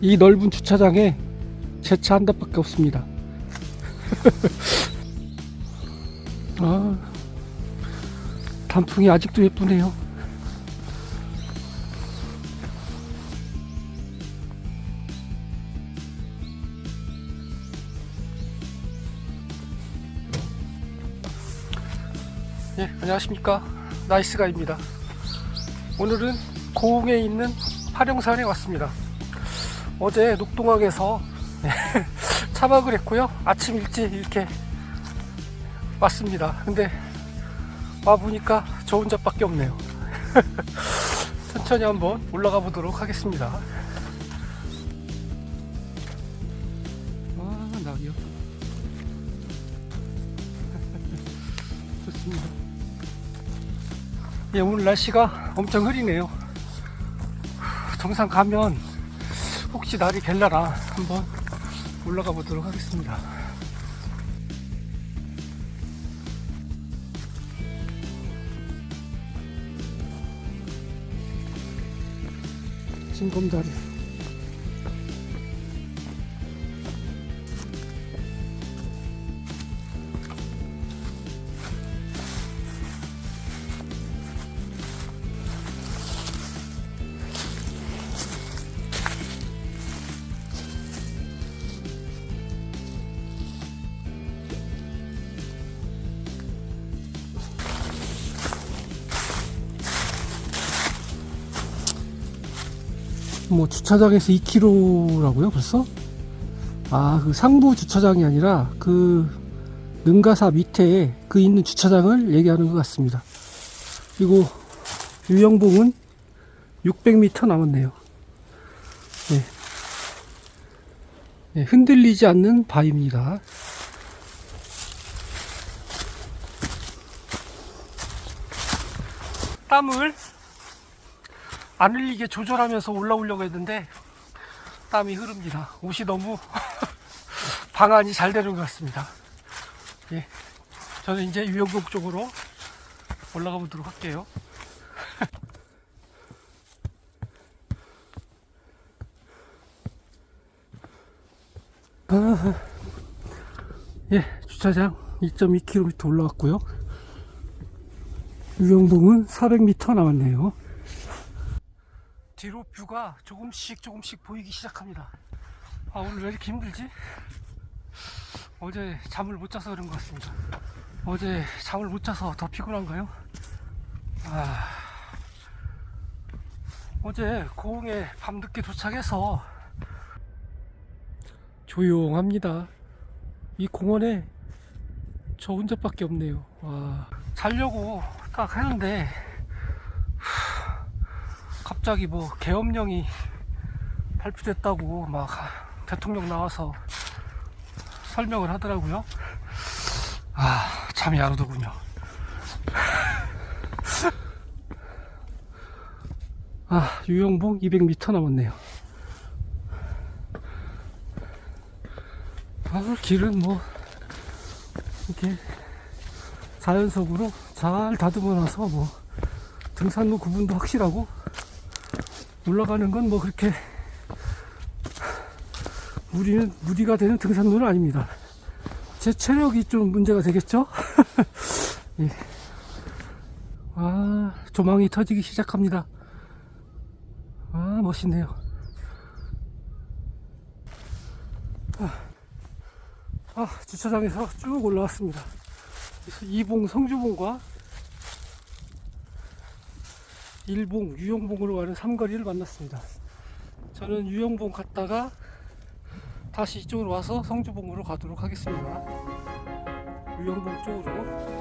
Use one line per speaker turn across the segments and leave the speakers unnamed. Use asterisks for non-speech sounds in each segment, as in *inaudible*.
이 넓은 주차장에 제 차 한 대밖에 없습니다. *laughs* 아, 단풍이 아직도 예쁘네요. 예, 안녕하십니까. 나이스가입니다. 오늘은 고흥에 있는 파령산에 왔습니다. 어제 녹동항에서 *laughs* 차박을 했고요. 아침 일찍 이렇게 왔습니다. 근데 와보니까 저 혼자밖에 없네요. *laughs* 천천히 한번 올라가 보도록 하겠습니다. *laughs* 좋습니다. 예, 오늘 날씨가 엄청 흐리네요. 정상 가면 혹시 날이 갤라라 한번 올라가 보도록 하겠습니다. 진검다리. 뭐 주차장에서 2km라고요 벌써? 아 그 상부 주차장이 아니라 그 능가사 밑에 그 있는 주차장을 얘기하는 것 같습니다. 그리고 유영봉은 600m 남았네요. 네. 네, 흔들리지 않는 바위입니다. 땀을 안 흘리게 조절하면서 올라오려고 했는데 땀이 흐릅니다. 옷이 너무 *laughs* 방안이 잘 되는 것 같습니다. 예. 저는 이제 유영동 쪽으로 올라가 보도록 할게요. 아, *laughs* 예, 주차장 2.2km 올라왔고요. 유영동은 400m 남았네요. 뒤로 뷰가 조금씩 조금씩 보이기 시작합니다. 아 오늘 왜 이렇게 힘들지? 어제 잠을 못 자서 그런 것 같습니다. 어제 잠을 못 자서 더 피곤한가요? 아 어제 고흥에 밤늦게 도착해서 조용합니다. 이 공원에 저 혼자밖에 없네요. 와 자려고 딱 했는데 갑자기 뭐 계엄령이 발표됐다고 막 대통령 나와서 설명을 하더라고요. 아, 잠이 안 오더군요. 아, 유영봉 200m 남았네요. 아, 길은 뭐, 이렇게 자연석으로 잘 다듬어 놔서 뭐, 등산로 구분도 확실하고, 올라가는 건 뭐 그렇게 무리는 무리가 되는 등산로는 아닙니다. 제 체력이 좀 문제가 되겠죠? *laughs* 예. 아, 조망이 터지기 시작합니다. 아, 멋있네요. 아, 아, 주차장에서 쭉 올라왔습니다. 이봉 성주봉과 일봉, 유영봉으로 가는 삼거리를 만났습니다. 저는 유영봉 갔다가 다시 이쪽으로 와서 성주봉으로 가도록 하겠습니다. 유영봉 쪽으로.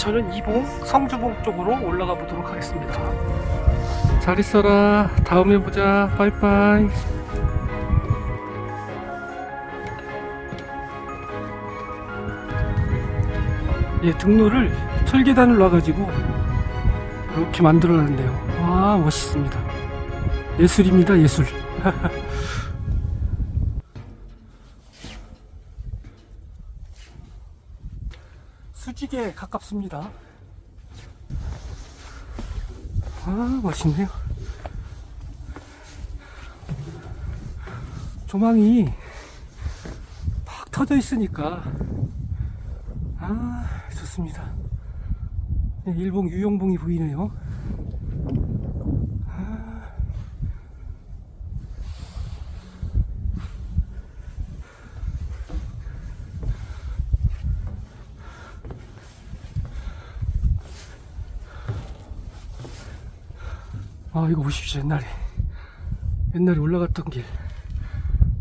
저는 이봉 성주봉 쪽으로 올라가 보도록 하겠습니다. 잘 있어라. 다음에 보자. 빠이빠이. 예, 등로를 철계단을 놔가지고 이렇게 만들어놨네요. 와, 멋있습니다. 예술입니다, 예술. *laughs* 수직에 가깝습니다. 아, 멋있네요. 조망이 팍 터져 있으니까 아, 좋습니다. 네, 일봉 유용봉이 보이네요. 아 이거 보십시오 옛날에. 옛날에 올라갔던 길.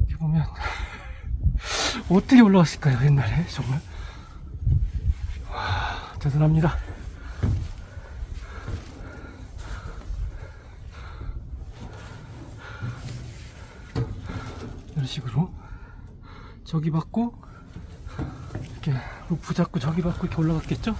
이렇게 보면 어떻게 올라왔을까요 옛날에? 정말? 와, 대단합니다. 이런 식으로 저기 받고 이렇게 루프 잡고 저기 받고 이렇게 올라갔겠죠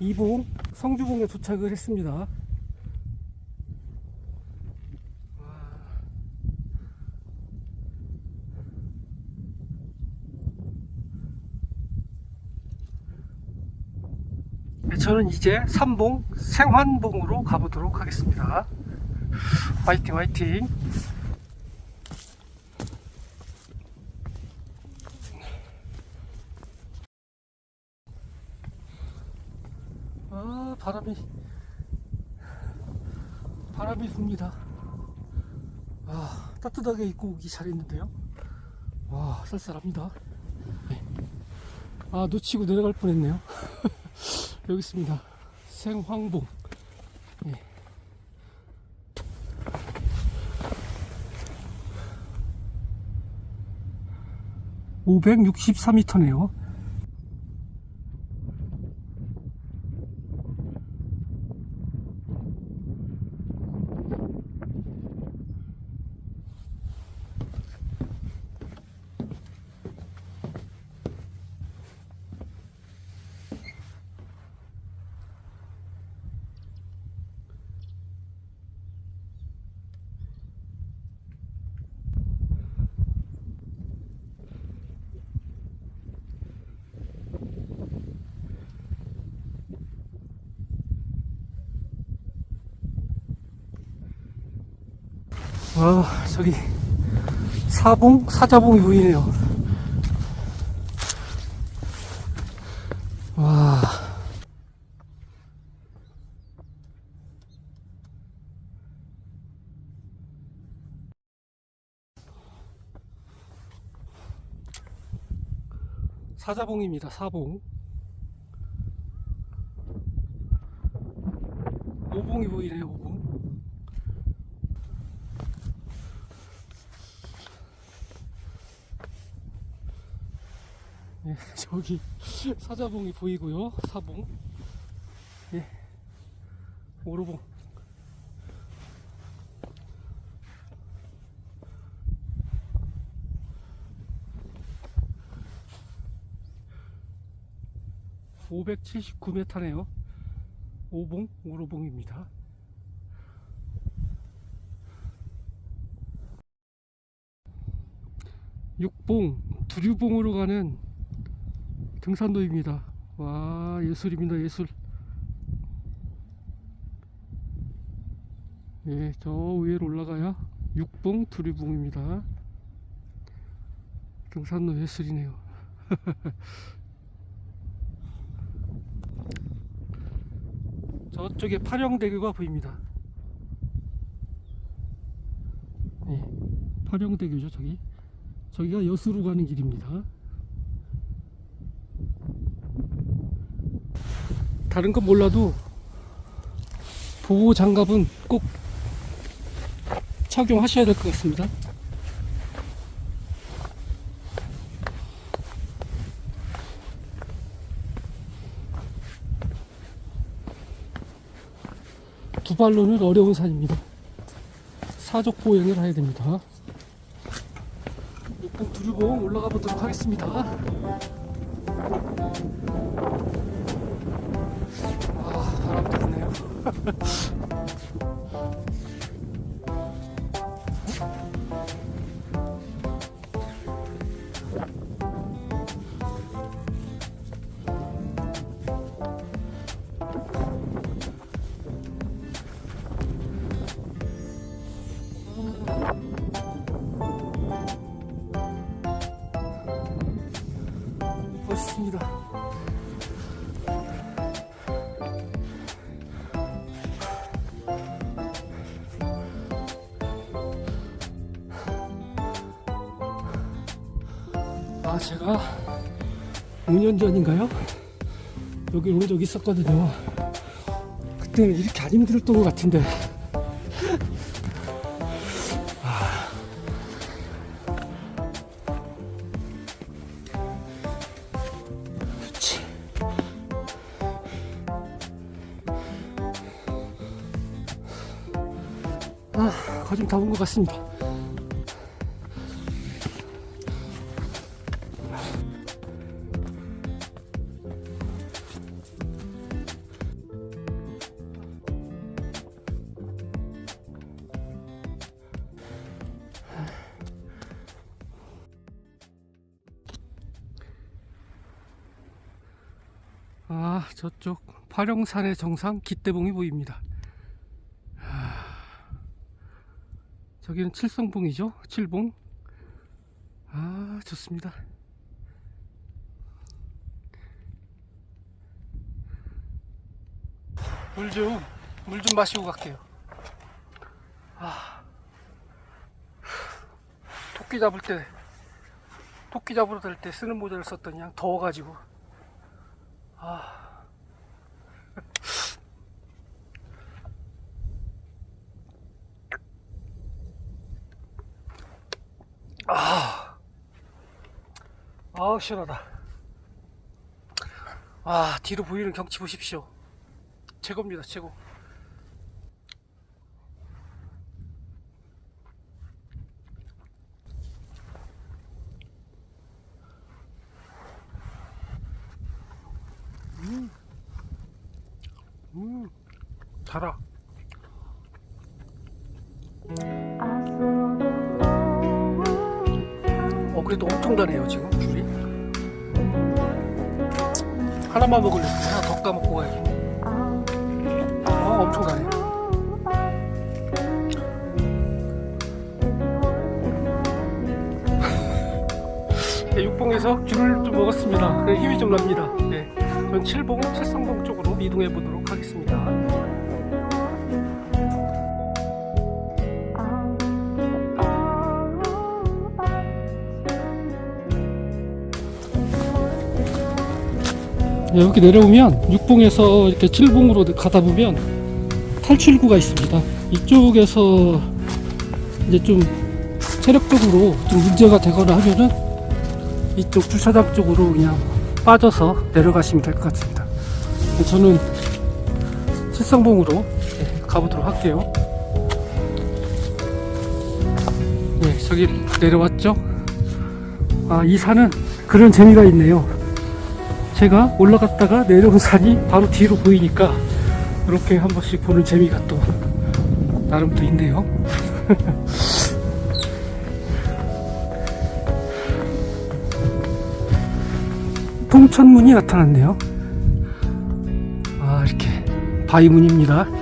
이봉 성주봉에 도착을 했습니다. 네, 저는 이제 삼봉 생환봉으로 가보도록 하겠습니다. 화이팅 화이팅. 아 바람이 바람이 붑니다. 아 따뜻하게 입고 오기 잘했는데요. 와 쌀쌀합니다. 네. 아 놓치고 내려갈 뻔했네요. *laughs* 여기 있습니다. 생황봉. 네. (564m네요) 아, 저기 사봉, 사자봉이 보이네요. 와. 사자봉입니다, 사봉. 오봉이 보이네요, 오봉. 예, *laughs* 저기 사자봉이 보이고요. 사봉. 예. 오로봉. (579m네요) 오봉 오로봉입니다 육봉 두류봉으로 가는 등산로입니다. 와 예술입니다 예술. 예, 저 위로 올라가야 육봉 두리봉입니다. 등산로 예술이네요. *laughs* 저쪽에 파령대교가 보입니다. 파령대교죠 저기 저기가 여수로 가는 길입니다 다른 건 몰라도 보호 장갑은 꼭 착용하셔야 될 것 같습니다. 두 발로는 어려운 산입니다. 사족 보행을 해야 됩니다. 일단 두르봉 올라가 보도록 하겠습니다 아 바람 부네요 *laughs* 5년 전인가요? 여기 온 적 있었거든요. 그때는 이렇게 안 힘들었던 것 같은데. 그치 아 거좀 다온 것 같습니다 파령산의 정상 기대봉이 보입니다. 아, 저기는 칠성봉이죠? 칠봉? 아 좋습니다. 물 좀 물 좀 마시고 갈게요. 아 토끼 잡을 때 토끼 잡으러 갈 때 쓰는 모자를 썼더니 그냥 더워가지고. 아. 아. 아우, 시원하다. 아, 뒤로 보이는 경치 보십시오. 최고입니다, 최고. 음, 달아. 그래도 엄청 다네요, 지금, 줄이. 하나만 먹을래. 하나 더 까먹고 가야지. 어, 엄청 다네. *laughs* 네, 6봉에서 귤을 좀 먹었습니다. 그래, 힘이 좀 납니다. 네. 전 7봉, 칠성봉 쪽으로 이동해 보도록 하겠습니다. 여기 내려오면 6봉에서 이렇게 7봉으로 가다 보면 탈출구가 있습니다. 이쪽에서 이제 좀 체력적으로 좀 문제가 되거나 하면은 이쪽 주차장 쪽으로 그냥 빠져서 내려가시면 될 것 같습니다. 저는 칠성봉으로 네, 가보도록 할게요. 네, 저기 내려왔죠? 아, 이 산은 그런 재미가 있네요. 제가 올라갔다가 내려온 산이 바로 뒤로 보이니까 이렇게 한 번씩 보는 재미가 또 나름 또 있네요. *laughs* 통천문이 나타났네요. 아, 이렇게 바위문입니다.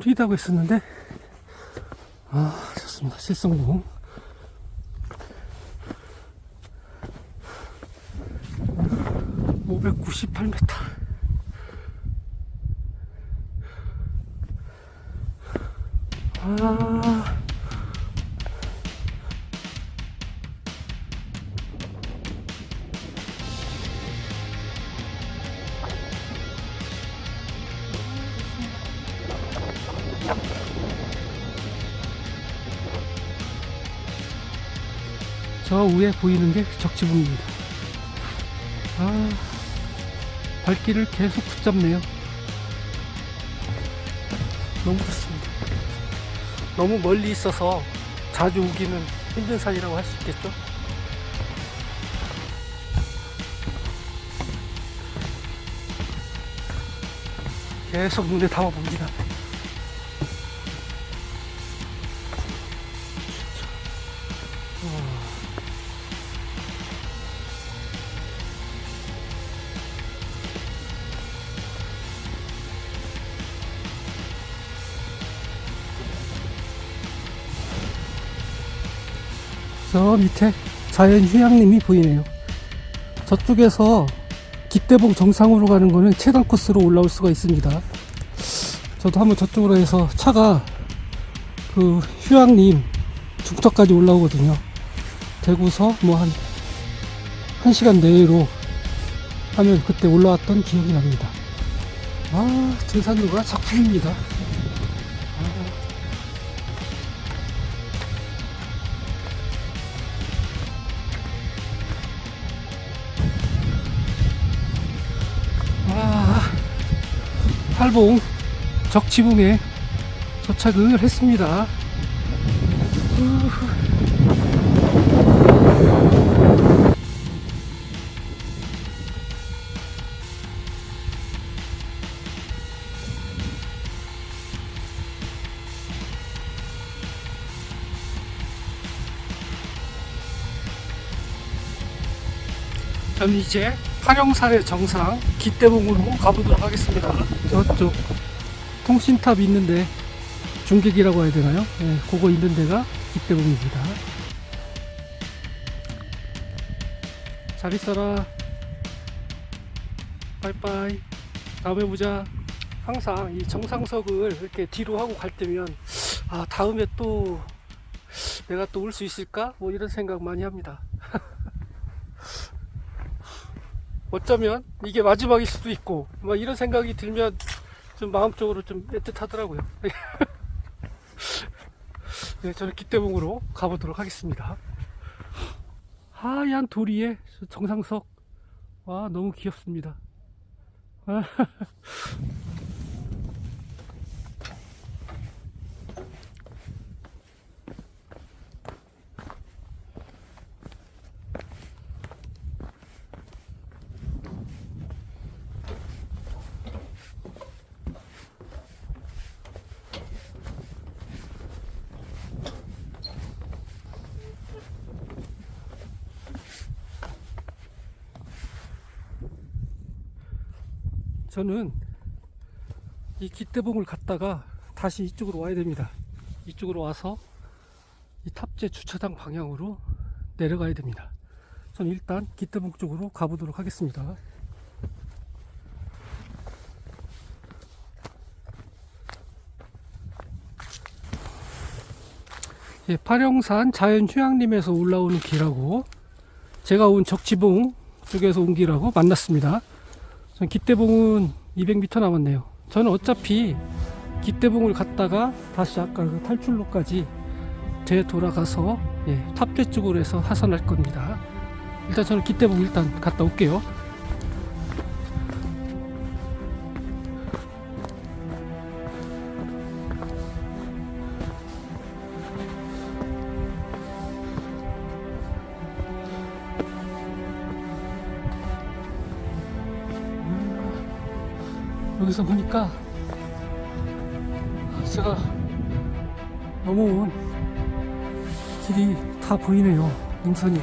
좀 휘다고 했었는데. 아 좋습니다. 실성공 오백구십팔 m 저 위에 보이는 게 적지붕입니다. 아, 발길을 계속 붙잡네요. 너무 좋습니다. 너무 멀리 있어서 자주 오기는 힘든 산이라고 할 수 있겠죠? 계속 눈에 담아봅니다. 저 밑에 자연 휴양림이 보이네요. 저쪽에서 기대봉 정상으로 가는 거는 최단 코스로 올라올 수가 있습니다. 저도 한번 저쪽으로 해서 차가 그 휴양림 중턱까지 올라오거든요. 대구서 뭐 한, 한 시간 내로 하면 그때 올라왔던 기억이 납니다. 아, 등산로가 작품입니다. 팔봉 적지붕에 도착을 했습니다. 저는 이제 화령산의 정상 기대봉으로 가보도록 하겠습니다. 저쪽 통신탑 있는데 중계기라고 해야 되나요? 네, 그거 있는 데가 기대봉입니다. 잘 있어라. 빠이빠이. 다음에 보자. 항상 이 정상석을 이렇게 뒤로 하고 갈 때면 아 다음에 또 내가 또 올 수 있을까? 뭐 이런 생각 많이 합니다. 어쩌면 이게 마지막일 수도 있고 막 이런 생각이 들면 좀 마음적으로 좀 애틋하더라고요. *laughs* 네, 저는 기대봉으로 가보도록 하겠습니다. 하얀 도리에 저 정상석 와 너무 귀엽습니다. *laughs* 저는 이 기대봉을 갔다가 다시 이쪽으로 와야 됩니다. 이쪽으로 와서 이 탑재 주차장 방향으로 내려가야 됩니다. 저는 일단 기대봉 쪽으로 가보도록 하겠습니다. 예, 파령산 자연휴양림에서 올라오는 길하고 제가 온 적지봉 쪽에서 온 길하고 만났습니다. 전 기대봉은 200m 남았네요. 저는 어차피 기대봉을 갔다가 다시 아까 그 탈출로까지 되돌아가서 예, 탑재 쪽으로 해서 하산할 겁니다. 일단 저는 기대봉 일단 갔다 올게요. 여기서 보니까 제가 넘어온 길이 다 보이네요. 능선이.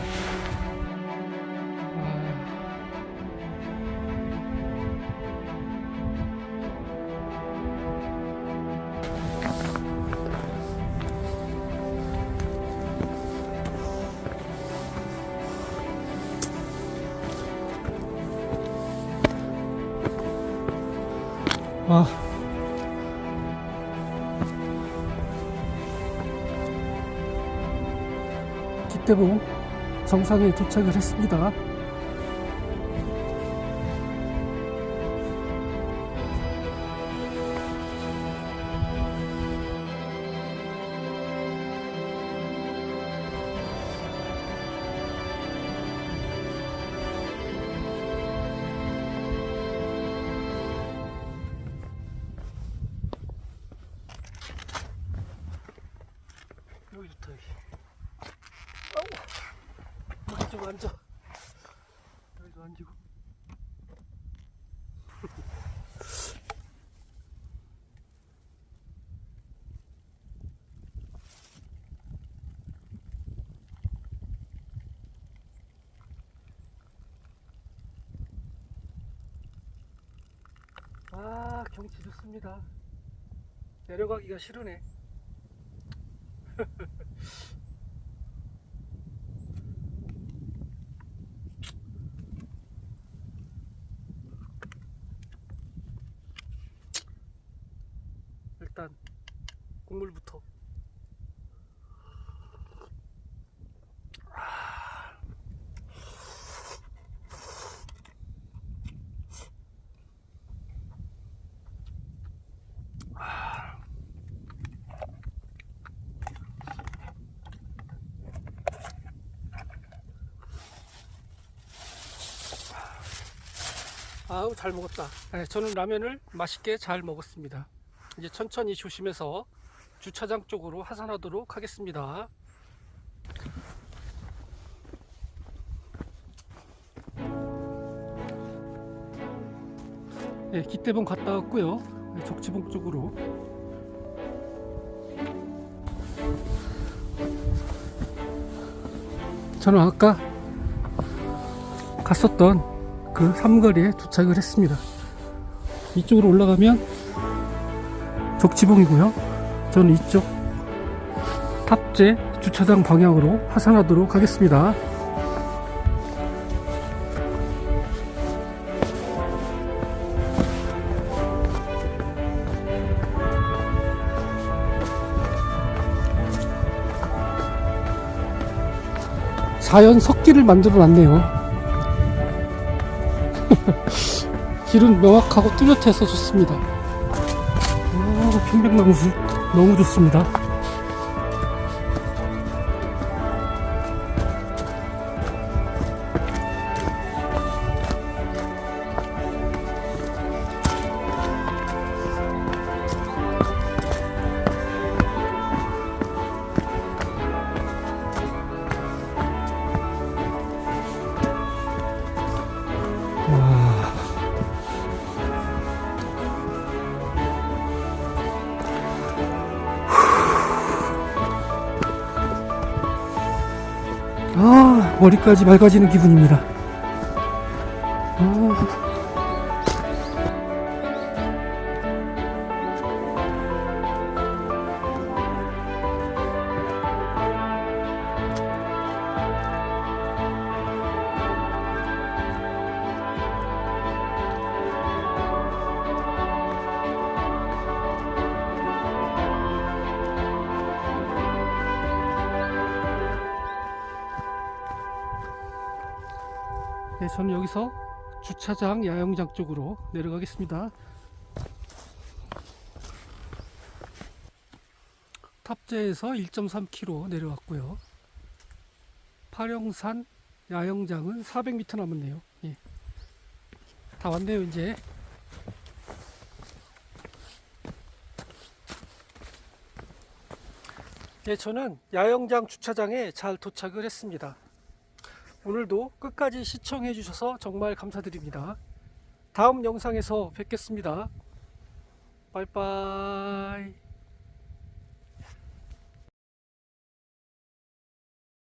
아. 기대봉 정상에 도착을 했습니다. 도 앉고. 아 경치 좋습니다. 내려가기가 싫으네. *laughs* 일단 국물부터 아우 잘 먹었다. 네, 저는 라면을 맛있게 잘 먹었습니다. 이제 천천히 조심해서 주차장 쪽으로 하산하도록 하겠습니다. 네, 기대봉 갔다 왔고요. 네, 적지봉 쪽으로. 저는 아까 갔었던 그 삼거리에 도착을 했습니다. 이쪽으로 올라가면 적지봉이고요. 저는 이쪽 탑재 주차장 방향으로 하산하도록 하겠습니다. 자연 석기를 만들어 놨네요. 길은 명확하고 뚜렷해서 좋습니다. 오, 편백나무 숲 너무 좋습니다. 머리까지 맑아지는 기분입니다. 네, 저는 여기서 주차장 야영장 쪽으로 내려가겠습니다. 탑재에서 1.3km 내려왔고요. 파령산 야영장은 400m 남았네요. 예. 다 왔네요, 이제. 네, 저는 야영장 주차장에 잘 도착을 했습니다. 오늘도 끝까지 시청해 주셔서 정말 감사드립니다. 다음 영상에서 뵙겠습니다. 빠이빠이.